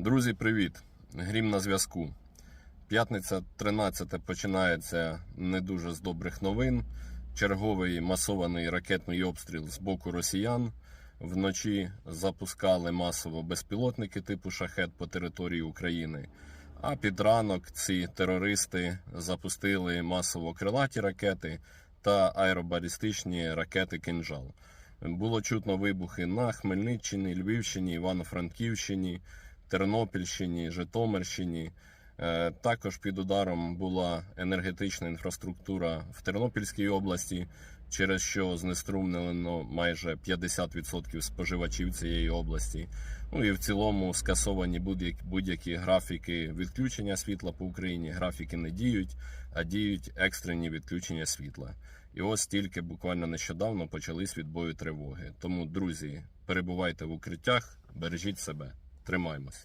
Друзі, привіт! Грім на зв'язку. П'ятниця 13 починається не дуже з добрих новин. Черговий масований ракетний обстріл з боку росіян. Вночі запускали масово безпілотники типу шахет по території України. А під ранок ці терористи запустили масово крилаті ракети та аеробалістичні ракети Кинжал. Було чутно вибухи на Хмельниччині, Львівщині, Івано-Франківщині, Тернопільщині, Житомирщині. Е, Також під ударом була енергетична інфраструктура в Тернопільській області, через що знеструмлено майже 50% споживачів цієї області. Ну і в цілому скасовані будь-які графіки відключення світла по Україні. Графіки не діють, а діють екстрені відключення світла. І ось тільки буквально нещодавно почались відбої тривоги. Тому, друзі, перебувайте в укриттях, бережіть себе, тримаймось.